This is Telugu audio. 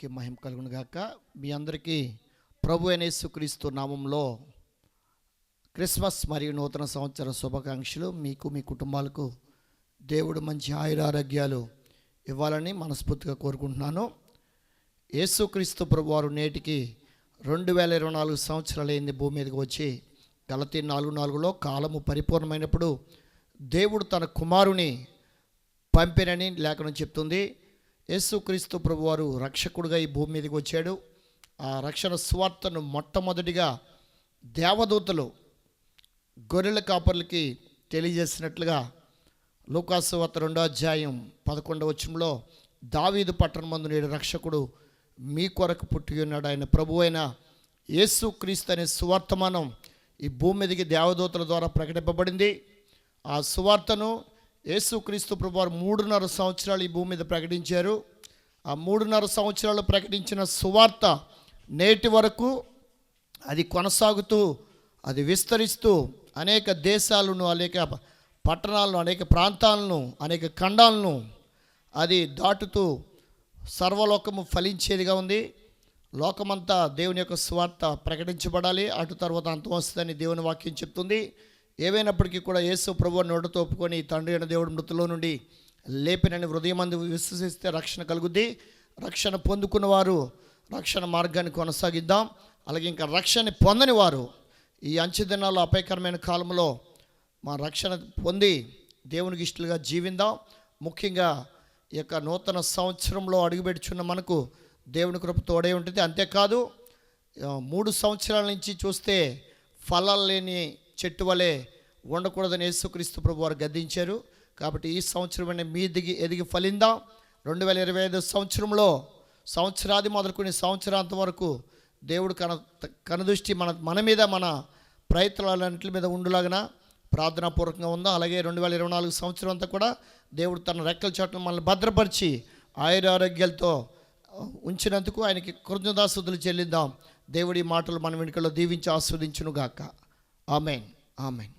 నామానికి మహిమ కలుగును గాక. మీ అందరికీ ప్రభు అనేసుక్రీస్తు నామంలో క్రిస్మస్ మరియు నూతన సంవత్సర శుభాకాంక్షలు. మీకు మీ కుటుంబాలకు దేవుడు మంచి ఆయురారోగ్యాలు ఇవ్వాలని మనస్ఫూర్తిగా కోరుకుంటున్నాను. యేసుక్రీస్తు ప్రభు వారు నేటికి రెండు వేల ఇరవై నాలుగు సంవత్సరాలైంది భూమి మీదకి వచ్చి గలతి నాలుగు నాలుగులో కాలము పరిపూర్ణమైనప్పుడు దేవుడు తన కుమారుని పంపినని లేఖనం చెప్తుంది. యేసుక్రీస్తు ప్రభువారు రక్షకుడుగా ఈ భూమి మీదకి వచ్చాడు. ఆ రక్షణ స్వార్థను మొట్టమొదటిగా దేవదూతలు గొర్రెల కాపర్లకి తెలియజేసినట్లుగా లూకాసు వార్త రెండో అధ్యాయం పదకొండవ వచ్చంలో దావీదు పట్టణమందు నేడు రక్షకుడు మీ కొరకు పుట్టి ఉన్నాడు. ఆయన ప్రభు అయిన యేసు క్రీస్తు అనే సువార్తమానం ఈ భూమి మీదకి దేవదూతల ద్వారా ప్రకటింపబడింది. ఆ సువార్తను యేసుక్రీస్తు ప్రభువారు మూడున్నర సంవత్సరాలు ఈ భూమి మీద ప్రకటించారు. ఆ మూడున్నర సంవత్సరాలు ప్రకటించిన సువార్త నేటి వరకు అది కొనసాగుతూ అది విస్తరిస్తూ అనేక దేశాలను అనేక పట్టణాలను అనేక ప్రాంతాలను అనేక ఖండాలను అది దాటుతూ సర్వలోకము ఫలించేదిగా ఉంది. లోకమంతా దేవుని యొక్క స్వార్థ ప్రకటించబడాలి. అటు తర్వాత అంతం వస్తుందని దేవుని వాక్యం చెప్తుంది. ఏవైనప్పటికీ కూడా యేసు ప్రభు నోటతో ఒప్పుకొని తండ్రి అయిన దేవుడు మృతిలో నుండి లేపినని హృదయమందు విశ్వసిస్తే రక్షణ కలుగుద్ది. రక్షణ పొందుకున్న వారు రక్షణ మార్గాన్ని కొనసాగిద్దాం. అలాగే ఇంకా రక్షణ పొందని వారు ఈ అంచె దినాల్లో అపాయకరమైన కాలంలో మా రక్షణ పొంది దేవునికి ఇష్టలుగా జీవిందాం. ముఖ్యంగా ఈ యొక్క నూతన సంవత్సరంలో అడుగుపెట్టుచున్న మనకు దేవుని కృప తోడే ఉంటుంది. అంతేకాదు మూడు సంవత్సరాల నుంచి చూస్తే ఫలాలు లేని చెట్టు వలె ఉండకూడదని యేసుక్రీస్తు ప్రభు వారు గద్దించారు. కాబట్టి ఈ సంవత్సరం మీ దిగి ఎదిగి ఫలిందాం. రెండు వేల ఇరవై ఐదు సంవత్సరంలో సంవత్సరాది మొదలుకొని సంవత్సరాంతం వరకు దేవుడు కన కనదృష్టి మన మన మీద మన ప్రయత్నాలన్నింటి మీద ఉండులాగన ప్రార్థనాపూర్వకంగా ఉందా. అలాగే రెండు వేల ఇరవై నాలుగు సంవత్సరం అంతా కూడా దేవుడు తన రెక్కల చోట్ల మనల్ని భద్రపరిచి ఆయుర ఆరోగ్యాలతో ఉంచినందుకు ఆయనకి కృతజ్ఞతాస్తుతులు చెల్లిద్దాం. దేవుడి మాటలు మన వెనుకలో దీవించి ఆస్వాదించును గాక ఆమెన్. ఆమెన్